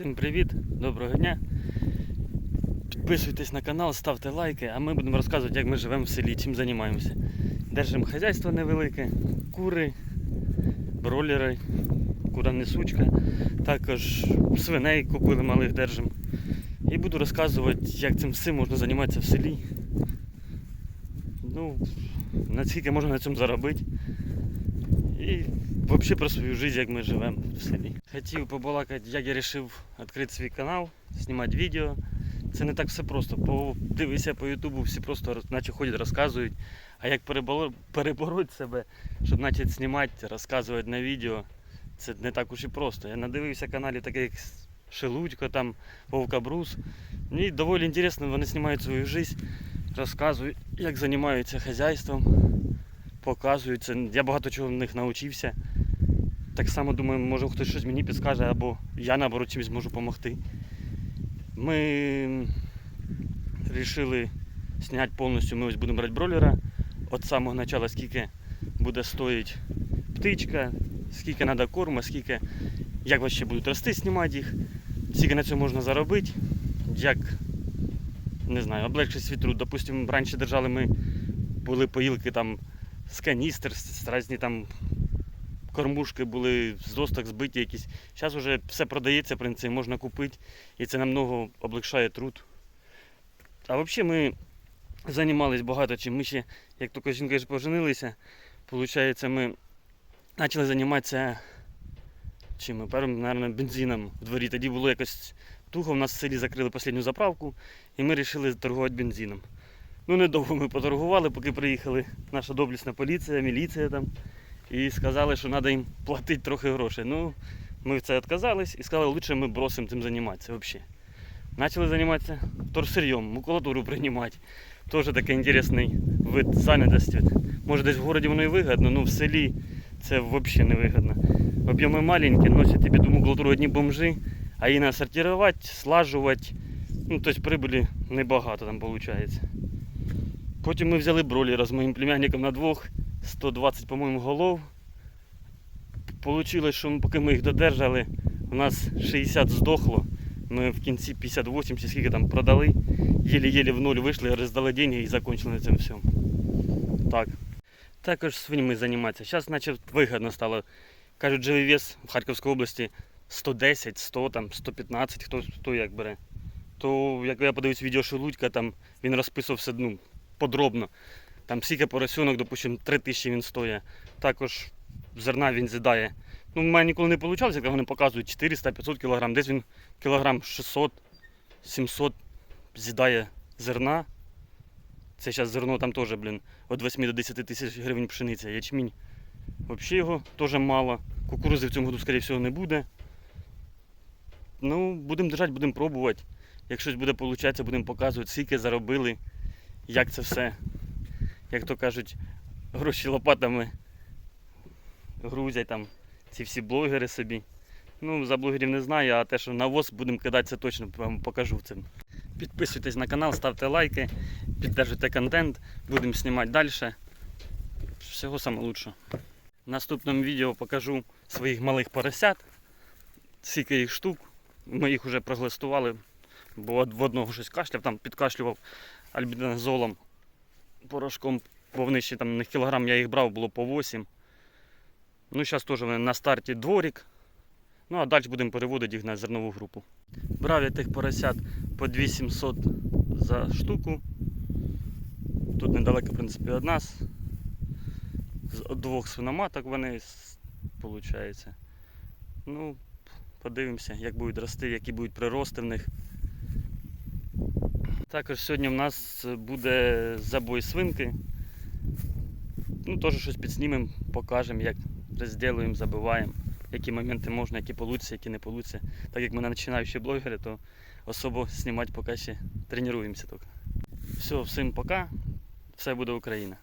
Всім привіт, доброго дня. Підписуйтесь на канал, ставте лайки, а ми будемо розказувати, як ми живемо в селі, чим займаємося. Держимо хазяйство невелике, кури, бролери, кура несучка, також свиней купили малих держимо. І буду розказувати, як цим всім можна займатися в селі. Ну, наскільки можна на цьому заробити. І взагалі про свою життя, як ми живемо в селі. Хотів побалакати, як я вирішив відкрити свій канал, знімати відео. Це не так все просто. Подивися по Ютубу, всі просто наче ходять, розказують. А як перебороть себе, щоб почати знімати, розказувати на відео, це не так уж і просто. Я надивився каналі таких як Шелудько, там Вовка Брус. Мені доволі цікаво, вони знімають свою життя, розказують, як займаються хазяйством показують. Я багато чого в них навчився. Так само думаю, може хтось щось мені підскаже, або я наоборот чимось зможу допомогти. Ми вирішили зняти повністю, ми ось будемо брати бролера. От самого початку, скільки буде стоїть птичка, скільки треба корму, скільки, як вообще будуть рости, знімати їх, скільки на цьому можна заробити, як не знаю, облегчити свій труд. Допустимо, раніше держали ми були поїлки там з каністр, з різні там кормушки були з досток збиті якісь. Зараз вже все продається, в принципі, можна купити, і це намного облегшає труд. А взагалі ми займалися багато чим. Ми ще, як тільки жінка поженилися, виходить, ми почали займатися чим першим, мабуть, бензином в дворі. Тоді було якось тухо, в нас в селі закрили останню заправку, і ми вирішили торгувати бензином. Ну, недовго ми поторгували, поки приїхали наша доблісна поліція, міліція там. І сказали, що треба їм платити трохи грошей. Ну, ми в це відказались і сказали, лучше ми бросимо цим займатися взагалі. Почали займатися торсир'єм, макулатуру приймати. Теж такий інтересний вид зайнятості. Може десь в городі воно і вигідно, ну в селі це взагалі не вигідно. Об'єми маленькі, носять тобі ту макулатуру одні бомжи, а її треба сортувати, слажувати. Ну, тобто прибулі небагато там виходить. Потім ми взяли бролера з моїм племянником на двох, 120, по-моєму, голов. Получилось, що поки ми їх додержали, у нас 60 здохло. Ми в кінці 58 чи скільки там продали. Єлі-єлі в нуль вийшли, роздали деньги і закінчили на цьому всьому. Так. Також свиньми займатися. Зараз наче вигідно стало. Кажуть, живий вес в Харківській області 110, 100, там, 115, хто, хто як бере. То як я подивився відео Шелудька, там він розписував все ну, подробно. Там скільки поросенок, допустимо, 3 тисячі він стоїть. Також зерна він з'їдає. Ну, в мене ніколи не вийшло, як вони показують 400-500 кг. Десь він кілограм 600-700 з'їдає зерна. Це зараз зерно там теж, блін, від 8 до 10 тисяч гривень пшениця, ячмінь. Взагалі його теж мало. Кукурузи в цьому году, скоріше всього, не буде. Ну, будемо держати, будемо пробувати. Як щось буде виходити, будемо показувати, скільки заробили, як це все, як то кажуть, гроші лопатами грузять там ці всі блогери собі. Ну, за блогерів не знаю, а те, що навоз будемо кидати, це точно вам покажу цим. Підписуйтесь на канал, ставте лайки, підтримуйте контент, будемо знімати далі. Всього найкращого. В наступному відео покажу своїх малих поросят, скільки їх штук. Ми їх вже проглистували, бо в одного щось кашляв, там підкашлював альбіназолом, порошком, бо вони ще там на кілограм я їх брав, було по 8. Ну, зараз теж вони на старті дворік. Ну, а далі будемо переводити їх на зернову групу. Брав я тих поросят по 2700 за штуку. Тут недалеко, в принципі, від нас. З двох свиноматок вони виходить. Ну, подивимося, як будуть рости, які будуть прирости в них. Також сьогодні в нас буде забой свинки. Ну, теж щось підснімемо, покажемо, як розділуємо, забиваємо, які моменти можна, які получаться, які не получаться. Так як ми починаючі блогери, то особо знімати поки ще тренуємося. Все, всім пока. Все буде Україна.